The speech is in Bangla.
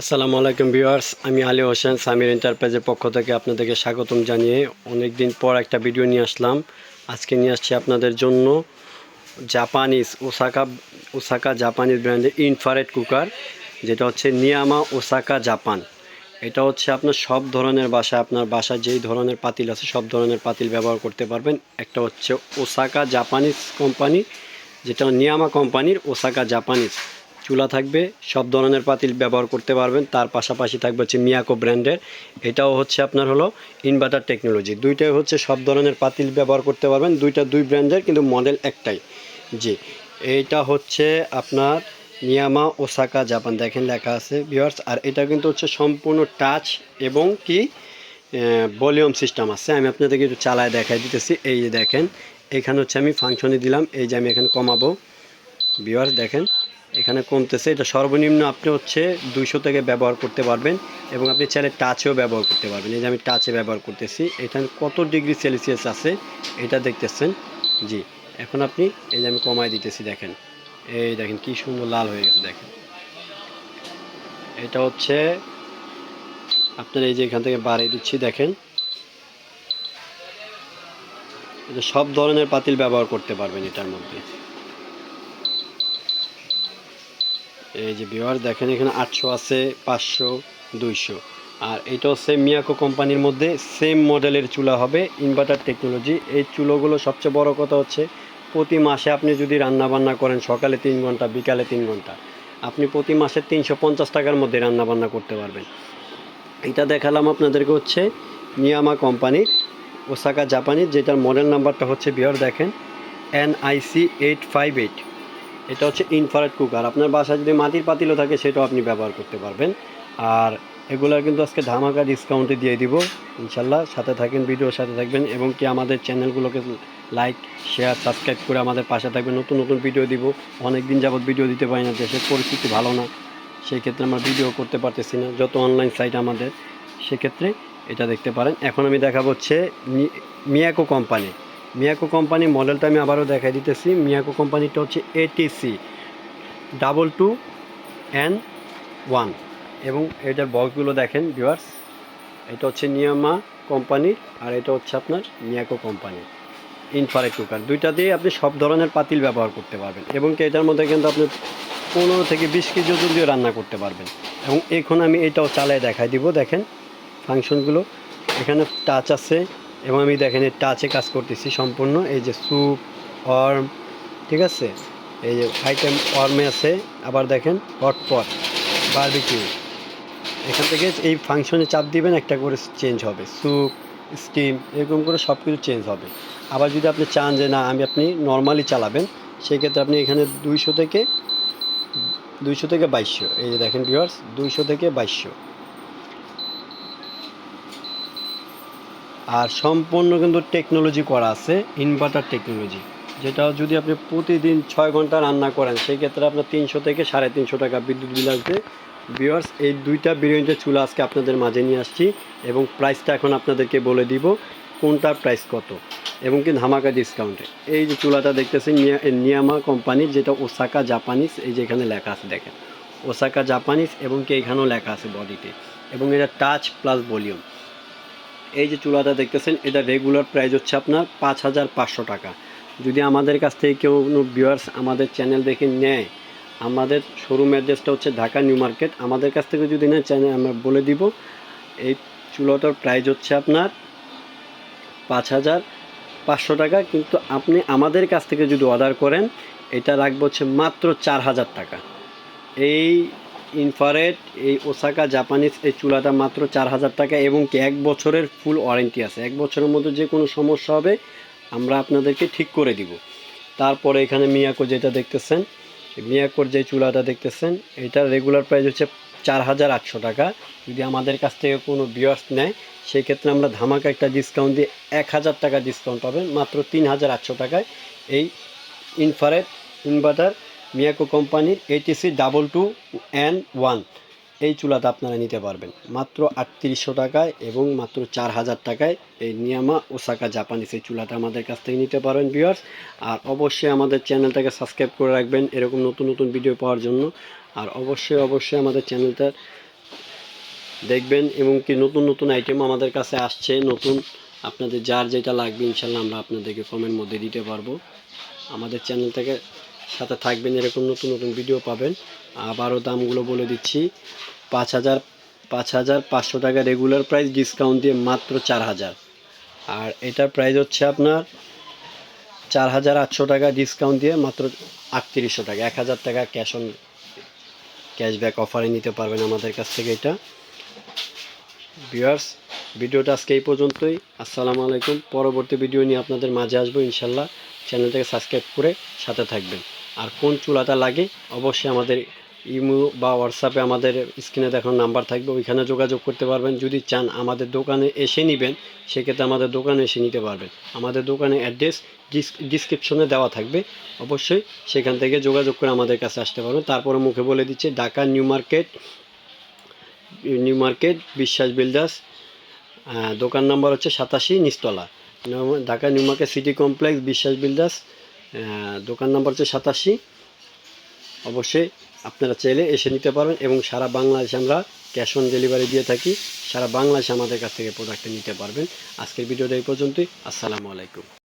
আসসালামু আলাইকুম ভিউয়ার্স, আমি আলী হোসেন, সামির এন্টারপ্রাইজের পক্ষ থেকে আপনাদেরকে স্বাগতম জানিয়ে অনেক দিন পর একটা ভিডিও নিয়ে আসলাম। আজকে নিয়ে আসছি আপনাদের জন্য জাপানিজ ওসাকা ওসাকা জাপানিজ ব্র্যান্ডের ইনফারেট কুকার, যেটা হচ্ছে নিয়ামা ওসাকা জাপান। এটা হচ্ছে আপনার সব ধরনের বাসা আপনার বাসায় যেই ধরনের পাতিল আছে, সব ধরনের পাতিল ব্যবহার করতে পারবেন। একটা হচ্ছে ওসাকা জাপানিজ কোম্পানি, যেটা নিয়ামা কোম্পানির ওসাকা জাপানিজ। চুলা থাকবে, সব ধরনের পাতিল ব্যবহার করতে পারবেন। তার পাশাপাশি থাকবে হচ্ছে মিয়াকো ব্র্যান্ডের। এটাও হচ্ছে আপনার হলো ইনভার্টার টেকনোলজি দুইটাই হচ্ছে সব ধরনের পাতিল ব্যবহার করতে পারবেন। দুইটা দুই ব্র্যান্ডের, কিন্তু মডেল একটাই। জি, এইটা হচ্ছে আপনার নিয়ামা ওসাকা জাপান। দেখেন লেখা আছে ভিউয়ার্স আর এটা কিন্তু হচ্ছে সম্পূর্ণ টাচ এবং কি ভলিউম সিস্টেম আছে। আমি আপনাদেরকে একটু চালায় দেখাই দিতেছি। এই যে দেখেন, এখানে হচ্ছে আমি ফাংশনে দিলাম। এই যে আমি এখানে কমাবো। ভিউয়ার্স দেখেন। এখানে কমতেছে। এটা সর্বনিম্ন আপনি হচ্ছে দুইশো থেকে ব্যবহার করতে পারবেন এবং আপনি চাইলে টাচেও ব্যবহার করতে পারবেন। এই যে আমি টাচে ব্যবহার করতেছি, এখানে কত ডিগ্রি সেলসিয়াস আছে এটা দেখতেছেন? জি, এখন আপনি এই যে আমি কমায় দিতেছি, দেখেন। এই দেখেন কি সুন্দর লাল হয়ে গেছে, দেখেন। এটা হচ্ছে আপনার এই যে এখান থেকে বাড়িয়ে দিচ্ছি, দেখেন। এটা সব ধরনের পাতিল ব্যবহার করতে পারবেন এটার মধ্যে। এই যে বিওয়ার দেখেন এখানে আটশো আছে, পাঁচশো, দুইশো। আর এটা হচ্ছে মিয়াকো কোম্পানির মধ্যে সেম মডেলের চুলা হবে ইনভার্টার টেকনোলজি এই চুলোগুলো সবচেয়ে বড় কথা হচ্ছে, প্রতি মাসে আপনি যদি রান্না বান্না করেন, সকালে তিন ঘণ্টা, বিকালে তিন ঘণ্টা, আপনি প্রতি মাসে তিনশো পঞ্চাশ টাকার মধ্যে রান্না বান্না করতে পারবেন। এটা দেখালাম আপনাদেরকে হচ্ছে মিয়ামা কোম্পানির, ওসাকা জাপানির, যেটার মডেল নাম্বারটা হচ্ছে বিয়ার দেখেন এনআইসি এইট ফাইভ এইট এটা হচ্ছে ইনফ্রারেড কুকার আপনার বাসায় যদি মাটির পাতিলও থাকে, সেটাও আপনি ব্যবহার করতে পারবেন। আর এগুলোর কিন্তু আজকে ধামাকা ডিসকাউন্টে দিয়ে দিব, ইনশাল্লাহ। সাথে থাকেন, ভিডিওর সাথে থাকবেন, এবং কি আমাদের চ্যানেলগুলোকে লাইক শেয়ার সাবস্ক্রাইব করে আমাদের পাশে থাকবেন। নতুন নতুন ভিডিও দিব। অনেক দিন যাবত ভিডিও দিতে পারি না, দেশের পরিস্থিতি ভালো না। সেই ক্ষেত্রে আমরা ভিডিও করতে পারতেছি না, যত অনলাইন সাইট আমাদের। সেক্ষেত্রে এটা দেখতে পারেন। এখন আমি দেখাবো হচ্ছে মিয়াকো কোম্পানি মিয়াকো কোম্পানি মডেলটা আমি আবারও দেখাই দিতেছি। মিয়াকো কোম্পানিটা হচ্ছে ATC double two N one এবং এটার বক্সগুলো দেখেন ভিউয়ার্স এটা হচ্ছে নিয়ামা কোম্পানির আর এটা হচ্ছে আপনার মিয়াকো কোম্পানি ইনফারেট কুকার দুইটা দিয়ে আপনি সব ধরনের পাতিল ব্যবহার করতে পারবেন। এবং কি এটার মধ্যে কিন্তু আপনি পনেরো থেকে বিশ কেজি ওজন দিয়ে রান্না করতে পারবেন। এবং এখন আমি এটাও চালায় দেখাই দিব, দেখেন। ফাংশনগুলো এখানে টাচ আছে। এবং আমি দেখেন এই টাচে কাজ করতেছি সম্পূর্ণ। এই যে স্যুপ অর্ম ঠিক আছে? এই যে আইটেম অর্মে আছে, আবার দেখেন হটপট বারবিকিউ এখান থেকে এই ফাংশনে চাপ দিবেন, একটা করে চেঞ্জ হবে। স্যুপ স্টিম এরকম করে সব কিছু চেঞ্জ হবে। আবার যদি আপনি চান যে না, আমি আপনি নর্মালি চালাবেন সেই ক্ষেত্রে আপনি এখানে দুইশো থেকে দুইশো থেকে বাইশশো। এই যে দেখেন ভিউয়ার্স দুইশো থেকে বাইশশো। আর সম্পূর্ণ কিন্তু টেকনোলজি করা আছে ইনভার্টার টেকনোলজি যেটা যদি আপনি প্রতিদিন ছয় ঘণ্টা রান্না করেন সেই ক্ষেত্রে আপনার তিনশো থেকে সাড়ে তিনশো টাকা বিদ্যুৎ বিল আসবে। ভিউয়ার্স এই দুইটা বিরিয়ানিতে চুলা আজকে আপনাদের মাঝে নিয়ে আসছি এবং প্রাইসটা এখন আপনাদেরকে বলে দিব, কোনটার প্রাইস কত এবং কি ধামাকা ডিসকাউন্টে এই যে চুলাটা দেখতেছেন, নিয়া- নিয়ামা কোম্পানির যেটা ওসাকা জাপানিজ এই যে এখানে লেখা আছে দেখেন। ওসাকা জাপানিজ এবং কি এখানেও লেখা আছে বডিতে এবং এটা টাচ প্লাস ভলিউম এই যে চুলাটা দেখতেছেন, এটা রেগুলার প্রাইস হচ্ছে আপনার পাঁচ হাজার পাঁচশো টাকা। যদি আমাদের কাছ থেকে কেউ কোনো ভিউয়ার্স আমাদের চ্যানেল দেখে নেয়, আমাদের শোরুম অ্যাড্রেসটা হচ্ছে ঢাকা নিউ মার্কেট, আমাদের কাছ থেকে যদি নেয় চ্যানেল আমরা বলে দিব। এই চুলাটার প্রাইস হচ্ছে আপনার পাঁচ হাজার পাঁচশো টাকা, কিন্তু আপনি আমাদের কাছ থেকে যদি অর্ডার করেন, এটা রাখব হচ্ছে মাত্র চার হাজার টাকা। এই ইনফারেট এই ওসাকা জাপানিজ এই চুলাটা মাত্র চার হাজার টাকা এবং কি এক বছরের ফুল ওয়ারেন্টি আছে। এক বছরের মধ্যে যে কোনো সমস্যা হবে, আমরা আপনাদেরকে ঠিক করে দিব। তারপরে এখানে মিয়াকো যেটা দেখতেছেন মিয়াকোর যে চুলাটা দেখতেছেন এটার রেগুলার প্রাইস হচ্ছে চার হাজার আটশো টাকা। যদি আমাদের কাছ থেকে কোনো বিয়ার্স নেয় সেই ক্ষেত্রে আমরা ধামাকা একটা ডিসকাউন্ট দিয়ে এক হাজার টাকা ডিসকাউন্ট পাবেন, মাত্র তিন হাজার আটশো টাকায়। এই ইনফারেট ইনভার্টার মিয়াকো কোম্পানির ATC double two N one এই চুলাটা আপনারা নিতে পারবেন। মাত্র আটত্রিশশো টাকায় এবং মাত্র চার হাজার টাকায় এই নিয়ামা ওসাকা জাপানিস এই চুলাটা আমাদের কাছ থেকে নিতে পারবেন ভিউয়ার্স আর অবশ্যই আমাদের চ্যানেলটাকে সাবস্ক্রাইব করে রাখবেন এরকম নতুন নতুন ভিডিও পাওয়ার জন্য। আর অবশ্যই অবশ্যই আমাদের চ্যানেলটা দেখবেন এবং কি নতুন নতুন আইটেম আমাদের কাছে আসছে, নতুন আপনাদের যার যেটা লাগবে ইনশাল্লাহ আমরা আপনাদেরকে কমের মধ্যে দিতে পারব। আমাদের চ্যানেল থেকে সাথে থাকবেন, এরকম নতুন নতুন ভিডিও পাবেন। আবারও দামগুলো বলে দিচ্ছি। পাঁচ হাজার পাঁচ হাজার পাঁচশো টাকা রেগুলার প্রাইস ডিসকাউন্ট দিয়ে মাত্র চার হাজার। আর এটার প্রাইস হচ্ছে আপনার চার হাজার আটশো টাকা ডিসকাউন্ট দিয়ে মাত্র আটত্রিশশো টাকা। এক হাজার টাকা ক্যাশ অন ক্যাশব্যাক অফারে নিতে পারবেন আমাদের কাছ থেকে এটা। ভিউয়ার্স ভিডিওটা আজকে এই পর্যন্তই। আসসালামু আলাইকুম। পরবর্তী ভিডিও নিয়ে আপনাদের মাঝে আসব ইনশাল্লাহ। চ্যানেলটাকে সাবস্ক্রাইব করে সাথে থাকবেন। আর কোন চুলাটা লাগে, অবশ্যই আমাদের ইমো বা হোয়াটসঅ্যাপে আমাদের স্ক্রিনে দেখানো নাম্বার থাকবে, ওইখানে যোগাযোগ করতে পারবেন। যদি চান আমাদের দোকানে এসে নেবেন, সেক্ষেত্রে আমাদের দোকানে এসে নিতে পারবেন। আমাদের দোকানে অ্যাড্রেস ডিসক্রিপশনে দেওয়া থাকবে। অবশ্যই সেখান থেকে যোগাযোগ করে আমাদের কাছে আসতে পারবেন। তারপরে মুখে বলে দিচ্ছে, Dhaka new market new market, Biswas builders দোকান নাম্বার হচ্ছে সাতাশি নিচতলা। নম- Dhaka new market city complex, Biswas builders দোকান নাম্বার হচ্ছে সাতাশি। অবশ্যই আপনারা চাইলে এসে নিতে পারবেন এবং সারা বাংলাদেশে আমরা ক্যাশ অন ডেলিভারি দিয়ে থাকি। সারা বাংলাদেশে আমাদের কাছ থেকে প্রোডাক্টটা নিতে পারবেন। আজকের ভিডিওটা এই পর্যন্তই। আসসালামু আলাইকুম।